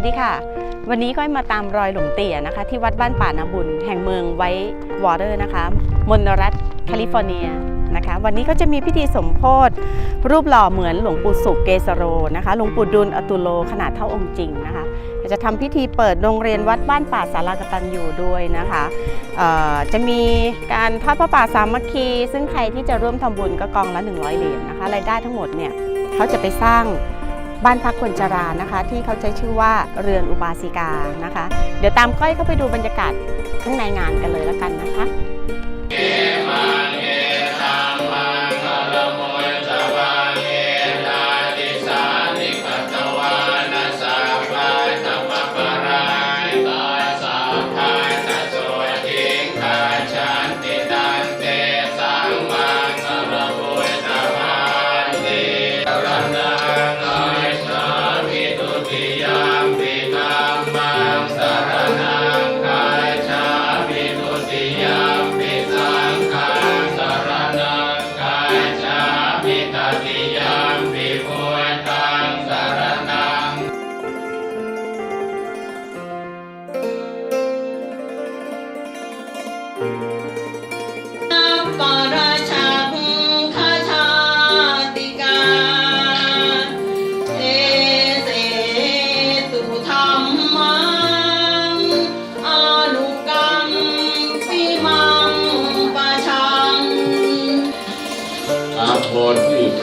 วัสดีค่ะ วันนี้ก้อยมาตามรอยหลวงเตี่ยนะคะ ที่วัดบ้านป่านาบุญ แห่งเมืองไวท์วอเตอร์นะคะ มณรัฐแคลิฟอร์เนียนะคะ วันนี้เขาจะมีพิธีสมโพธิรูปหล่อเหมือนหลวงปู่สุขเกสโรนะคะหลวงปู่ดุลอตุโลขนาดเท่าองค์จริงนะคะจะทำพิธีเปิดโรงเรียนวัดบ้านป่าสารากตันอยู่ด้วยนะคะจะมีการทอดพระป่าสามัคคี ซึ่งใครที่จะร่วมทำบุญก็กองละ 100 เหรียญนะคะรายได้ทั้งหมดเนี่ยเขาจะไปสร้าง บ้านพักคนชรานะคะ ที่เขาใช้ชื่อว่าเรือนอุบาสิกานะคะ เดี๋ยวตามก้อยเข้าไปดูบรรยากาศข้างในงานกันเลยแล้วกันนะคะ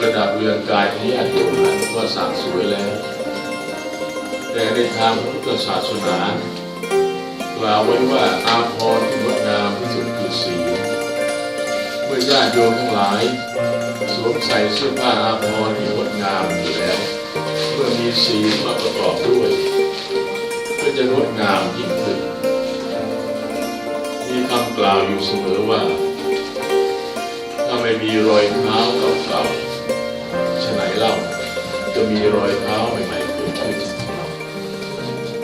ประดับเรือนกายของญาติโยมนั้นก็สางสวยแล้ว แต่ในทางพุทธศาสนากล่าวไว้ว่าอาภรณ์ที่งดงามที่สุดคือศีเมื่อญาติโยมทั้งหลายสวมใส่เสื้อผ้าอาภรณ์ที่งดงามอยู่แล้ว เมื่อมีศีมาประกอบด้วย ก็จะงดงามยิ่งขึ้นมีคำกล่าวอยู่เสมอว่าถ้าไม่มีรอยเท้าเก่าๆ เล่า จะมีรอยเท้าใหม่ๆเกิดขึ้น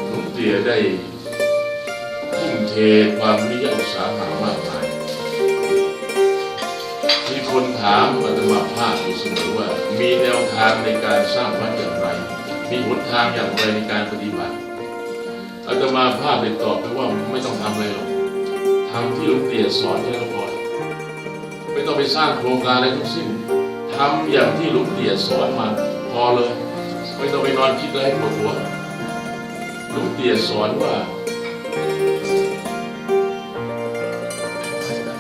หลวงเตียได้ทุ่มเทความวิริยะอุตสาหะมากมาย มีคนถามอาตมาภาพอยู่เสมอว่า มีแนวทางในการสร้างวัดอย่างไร มีหนทางอย่างไรในการปฏิบัติอาตมาภาพเลยตอบไปว่าไม่ต้องทำอะไรหรอกทำที่หลวงเตียสอนแค่นั้นก็พอไม่ต้องไปสร้างโครงการอะไรทั้งสิ้น ทำอย่างที่หลุงเตี่ยสอนมาพอเลยไม่ต้องไปนอนคิดอะไรปวดหัวหลุงเตี่ยสอนว่า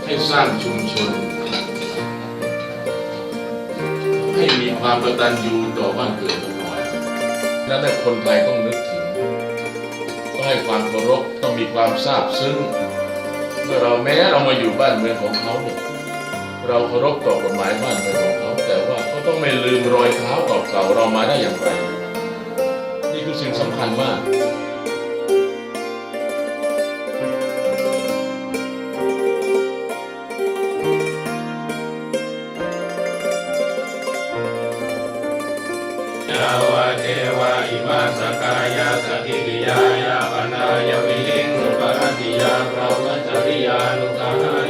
ให้สร้างชุมชน ให้มีความกตัญญูต่อบ้านเกิดเมืองนอนนั่นแหละคนไทยต้องนึกถึงต้องให้ความเคารพต้องมีความซาบซึ้งเมื่อเราแม้เรามาอยู่บ้านเมืองของเขาเนี่ย เราเคารพต่อกฎหมายบ้านเมืองของเขา แต่ว่าเขาต้องไม่ลืมรอยเท้าเก่าๆเรามาได้อย่างไร นี่คือสิ่งสำคัญมากยาวะเทวะอิมาสกายาสกิริยายาปนายวิหิงสุปรติยาพระมัจริยานุกา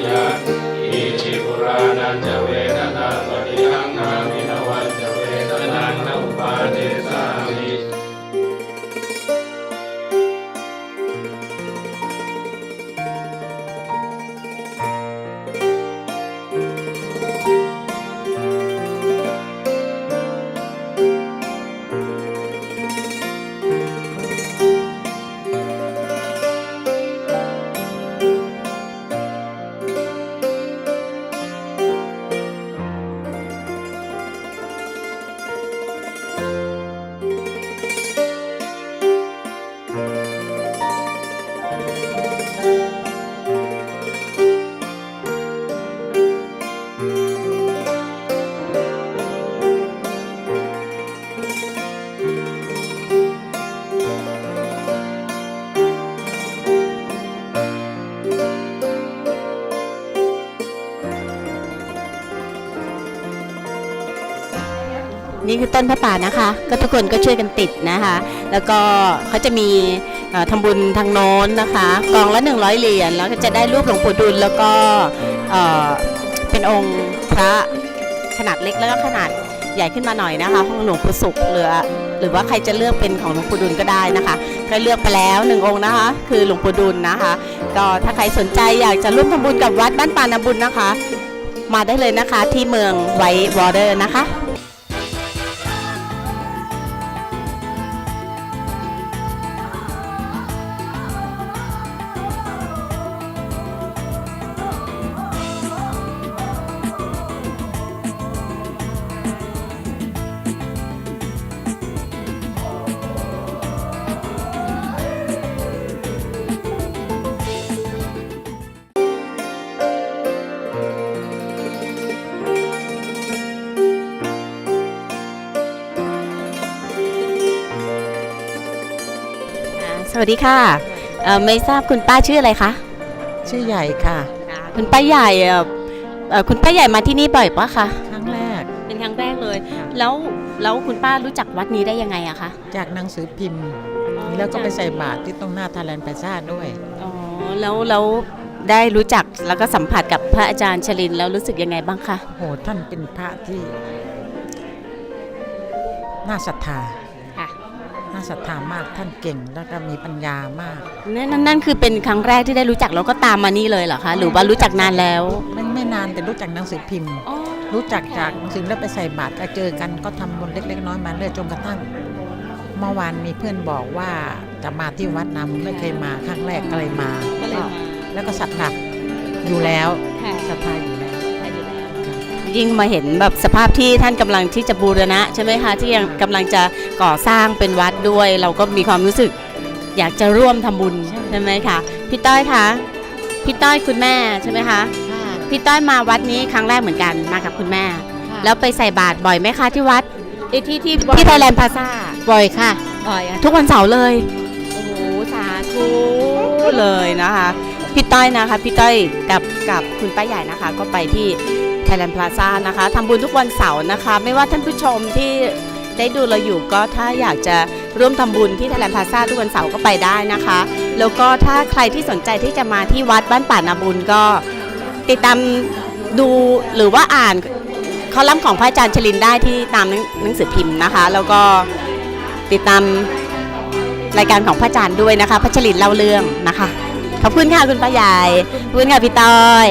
นี่คือต้นพระป่านะคะ ก็ทุกคนก็ช่วยกันติดนะคะ แล้วก็เขาจะมีเอ่อทำบุญทางโน้นนะคะ กองละ 100 เหรียญแล้วก็จะได้รูปหลวงปู่ดุลแล้วก็เป็นองค์พระขนาดเล็กแล้วก็ขนาดใหญ่ขึ้นมาหน่อยนะคะของหลวงปู่สุขหรือ หรือว่าใครจะเลือกเป็นของหลวงปู่ดุลก็ได้นะคะก็เลือกไปแล้วหนึ่งองค์นะคะ คือหลวงปู่ดุลนะคะ ก็ถ้าใครสนใจอยากจะร่วมทำบุญกับวัดบ้านปานาบุญนะคะ มาได้เลยนะคะที่เมืองไวท์วอเตอร์นะคะ วัสดีค่ะเอ่อไม่ทราบคุณป้าชื่ออะไรคะชื่อใหญ่ค่ะ คุณป้าใหญ่เอ่อเอ่อคุณป้าใหญ่มาที่นี่บ่อยปะคะครั้งแรก เป็นครั้งแรกเลยแล้วแล้วคุณป้ารู้จักวัดนี้ได้ยังไงอะคะจากหนังสือพิมพ์ แล้วก็ไปใส่บาตรที่ตรงหน้าทาแลนด์ไปซ่าด้วย อ๋อแล้วแล้วได้รู้จักแล้วก็สัมผัสกับพระอาจารย์ชลินแล้วรู้สึกยังไงบ้างคะโหท่านเป็นพระที่ น่าศรัทธาค่ะน่า ศรัทธามากท่านเก่งแล้วก็มีปัญญามาก นั่นนั่นนั่นคือเป็นครั้งแรกที่ได้รู้จักแล้วก็ตามมานี่เลยเหรอคะ หรือว่ารู้จักนานแล้วไม่ไม่นานแต่รู้จักหนังสือพิมพ์ รู้จักจากหนังสือแล้วไปใส่บาตรก็เจอกันก็ทำบุญเล็ก ๆ น้อยๆมาเรื่อยจนกระทั่ง เมื่อวานมีเพื่อนบอกว่าจะมาที่วัดนำไม่เคยมาครั้งแรกก็เลยมา ก็เลยมา แล้วก็ศรัทธาอยู่แล้วค่ะ ศรัทธาอยู่แล้ว ยิ่งมาเห็นแบบสภาพที่ท่านกำลังที่จะบูรณะใช่ไหมคะที่ยังกำลังจะก่อสร้างเป็นวัดด้วย เราก็มีความรู้สึกอยากจะร่วมทำบุญใช่ไหมคะพี่ต้อยคะพี่ต้อยคุณแม่ใช่ไหมคะพี่ต้อยมาวัดนี้ครั้งแรกเหมือนกันมากับคุณแม่ แล้วไปใส่บาตรบ่อยไหมคะที่วัดเอ้ยที่ที่ที่ไทยแลนด์พาซาบ่อยค่ะบ่อยอะทุกวันเสาร์เลยโอ้โหสาธุเลยนะคะพี่ต้อยนะคะพี่ต้อยกับกับคุณป้าใหญ่นะคะ ก็ไปที่ Thailand Plaza นะคะทำบุญทุกวันเสาร์นะคะ ไม่ว่าท่านผู้ชมที่ได้ดูเราอยู่ก็ถ้าอยากจะร่วมทำบุญที่ Thailand Plaza ทุกวันเสาร์ก็ไปได้นะคะ แล้วก็ถ้าใครที่สนใจที่จะมาที่วัดบ้านป่านาบุญก็ติดตามดูหรือว่าอ่านคอลัมน์ของพระอาจารย์ชลินได้ที่ตามหนังสือพิมพ์นะคะ แล้วก็ติดตามรายการของพระอาจารย์ด้วยนะคะพัชรินเล่าเรื่องนะคะขอบคุณค่ะคุณป้าใหญ่ขอบคุณค่ะพี่ต้อย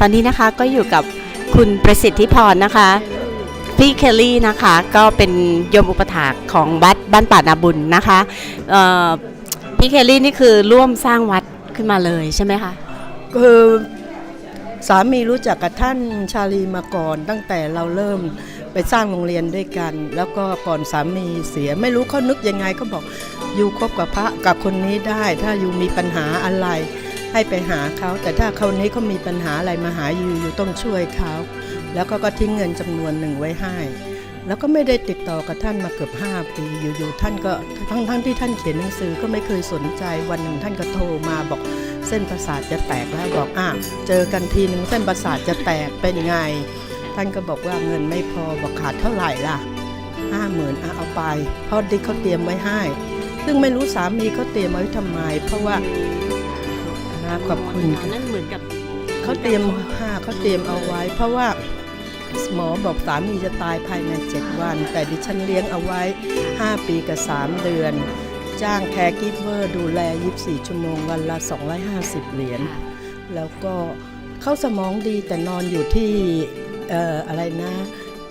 ตอนนี้นะคะก็อยู่กับคุณประสิทธิพรนะคะ พี่เคลลี่นะคะก็เป็นโยมอุปถากของวัดบ้านป่านาบุญนะคะพี่เคลลี่นี่คือร่วมสร้างวัดขึ้นมาเลยใช่ไหมคะคือสามีรู้จักกับท่านชาลีมาก่อน ตั้งแต่เราเริ่มไปสร้างโรงเรียนด้วยกัน แล้วก็ก่อนสามีเสียไม่รู้เขานึกยังไงก็บอกอยู่คบกับพระกับคนนี้ได้ ถ้าอยู่มีปัญหาอะไร ให้ไปหาเขาแต่ถ้าคนนี้เขามีปัญหาอะไรมาหาอยู่อยู่ต้องช่วยเขา แล้วก็ก็ทิ้งเงินจำนวนหนึ่งไว้ให้ แล้วก็ไม่ได้ติดต่อกับท่านมาเกือบ 5 ปีอยู่ๆท่านก็ทั้งทั้งที่ท่านเขียนหนังสือก็ไม่เคยสนใจวันหนึ่งท่านก็โทรมาบอกเส้นประสาทจะแตกแล้วบอกอะเจอกันทีหนึ่งเส้นประสาทจะแตกเป็นไง ท่านก็บอกว่าเงินไม่พอบอกขาดเท่าไหร่ล่ะห้าหมื่นเอาไปพราะดิเขาเตรียมไว้ให้ ซึ่งไม่รู้สามีเขาเตรียมไว้ทำไม เพราะว่า นะขอบคุณนั่นเหมือนกับเขาเตรียมห้าเขาเตรียมเอาไว้ เพราะว่าหมอบอกสามีจะตายภายใน 7 วัน แต่ดิฉันเลี้ยงเอาไว้ 5 ปีกับ 3 เดือน จ้างแคร์กิฟเวอร์ดูแล 24 ชั่วโมงวันละ 250 เหรียญแล้วก็เข้าสมองดีแต่นอนอยู่ที่เอ่ออะไรนะ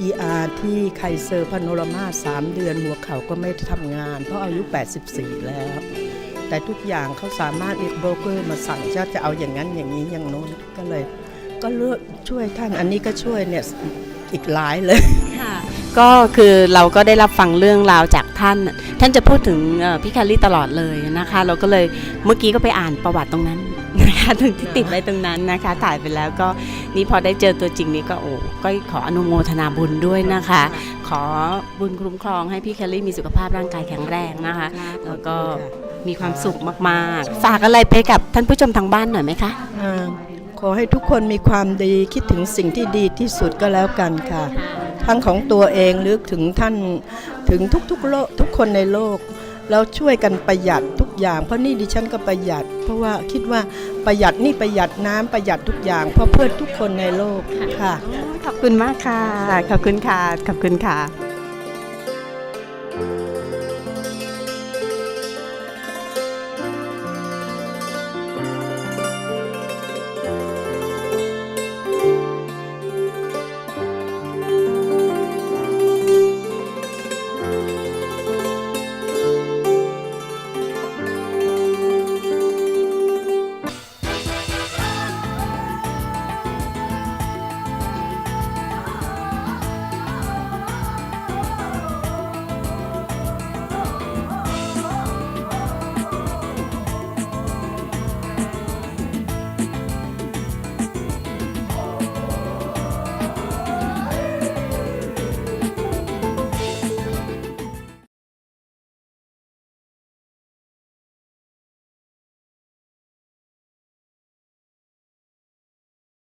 ER ที่ไคเซอร์พาโนรามา3 เดือนหัวเข่าก็ไม่ทำงาน เพราะอายุ 84 แล้ว แต่ทุกอย่างเขาสามารถเรียกโบรกเกอร์มาสั่งจะจะเอาอย่างนั้นอย่างนี้อย่างโน้นก็เลย ก็เลือกช่วยท่านอันนี้ก็ช่วยเนี่ยอีกหลายเลยก็คือเราก็ได้รับฟังเรื่องราวจากท่าน ท่านจะพูดถึงเอ่อพี่แคลรี่ตลอดเลยนะคะ เราก็เลยเมื่อกี้ก็ไปอ่านประวัติตรงนั้นนะคะตรงที่ติดไว้ตรงนั้นนะคะ ถ่ายไปแล้วก็นี่พอได้เจอตัวจริงนี่ก็โอ้ก็ขออนุโมทนาบุญด้วยนะคะ ขอบุญคุ้มครองให้พี่เคลลี่มีสุขภาพร่างกายแข็งแรงนะคะ แล้วก็ มีความสุขมากๆ ฝากอะไรไปกับท่านผู้ชมทางบ้านหน่อยไหมคะ อ่าขอให้ทุกคนมีความดีคิดถึงสิ่งที่ดีที่สุดก็แล้วกันค่ะ ทั้งของตัวเองหรือถึงท่านถึงทุกๆโลกทุกคนในโลกแล้วช่วยกันประหยัดทุกอย่าง เพราะนี่ดิฉันก็ประหยัด เพราะว่าคิดว่าประหยัดนี่ประหยัดน้ำประหยัดทุกอย่าง เพราะเพื่อทุกคนในโลกค่ะ ขอบคุณมากค่ะ ขอบคุณค่ะ ขอบคุณค่ะ